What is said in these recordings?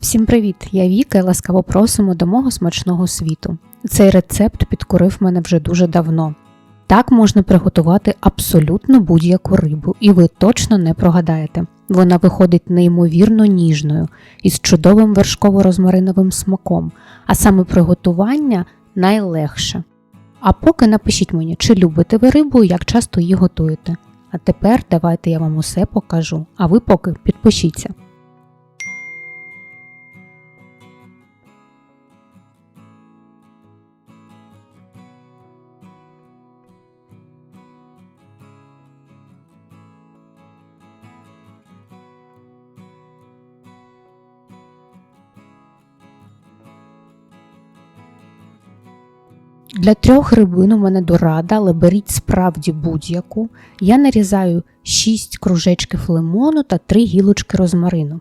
Всім привіт! Я Віка і ласкаво просимо до мого смачного світу. Цей рецепт підкорив мене вже дуже давно. Так можна приготувати абсолютно будь-яку рибу, і ви точно не прогадаєте. Вона виходить неймовірно ніжною із чудовим вершково-розмариновим смаком, а саме приготування найлегше. А поки напишіть мені, чи любите ви рибу як часто її готуєте. А тепер давайте я вам усе покажу, а ви поки підпишіться. Для трьох рибин у мене дорада, але беріть справді будь-яку. Я нарізаю 6 кружечків лимону та 3 гілочки розмарину.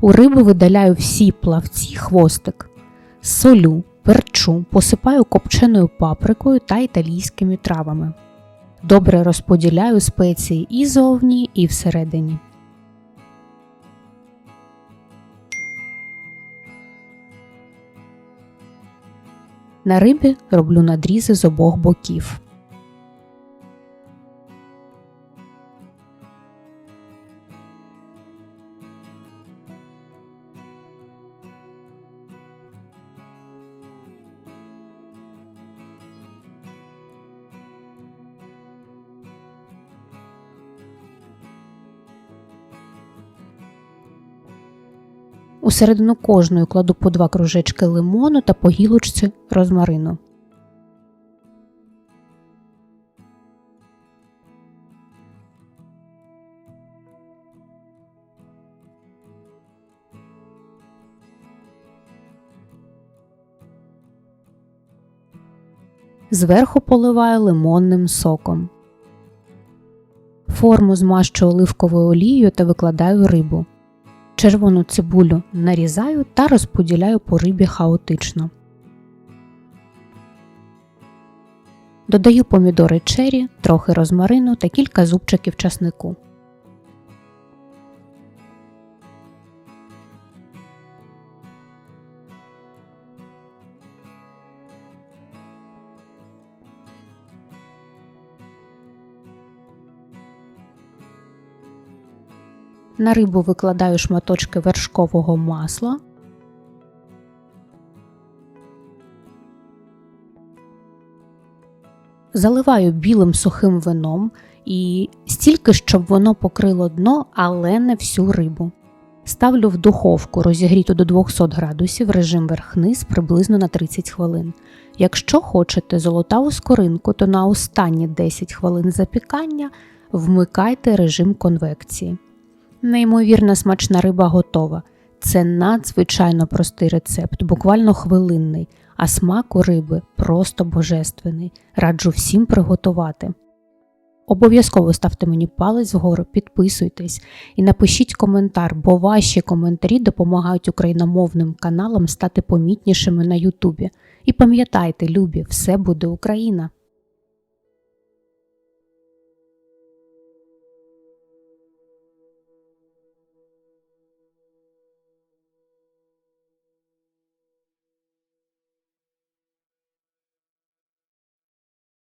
У риби видаляю всі плавці хвостик, солю, перчу, посипаю копченою паприкою та італійськими травами. Добре розподіляю спеції і зовні, і всередині. На рибі роблю надрізи з обох боків. У середину кожної кладу по два кружечки лимону та по гілочці розмарину. Зверху поливаю лимонним соком. Форму змащую оливковою олією та викладаю рибу. Червону цибулю нарізаю та розподіляю по рибі хаотично. Додаю помідори чері, трохи розмарину та кілька зубчиків часнику. На рибу викладаю шматочки вершкового масла. Заливаю білим сухим вином і стільки, щоб воно покрило дно, але не всю рибу. Ставлю в духовку розігріту до 200 градусів режим верх-низ приблизно на 30 хвилин. Якщо хочете золотаву скоринку, то на останні 10 хвилин запікання вмикайте режим конвекції. Неймовірно смачна риба готова. Це надзвичайно простий рецепт, буквально хвилинний, а смак у риби просто божественний. Раджу всім приготувати. Обов'язково ставте мені палець вгору, підписуйтесь і напишіть коментар, бо ваші коментарі допомагають україномовним каналам стати помітнішими на Ютубі. І пам'ятайте, любі, все буде Україна!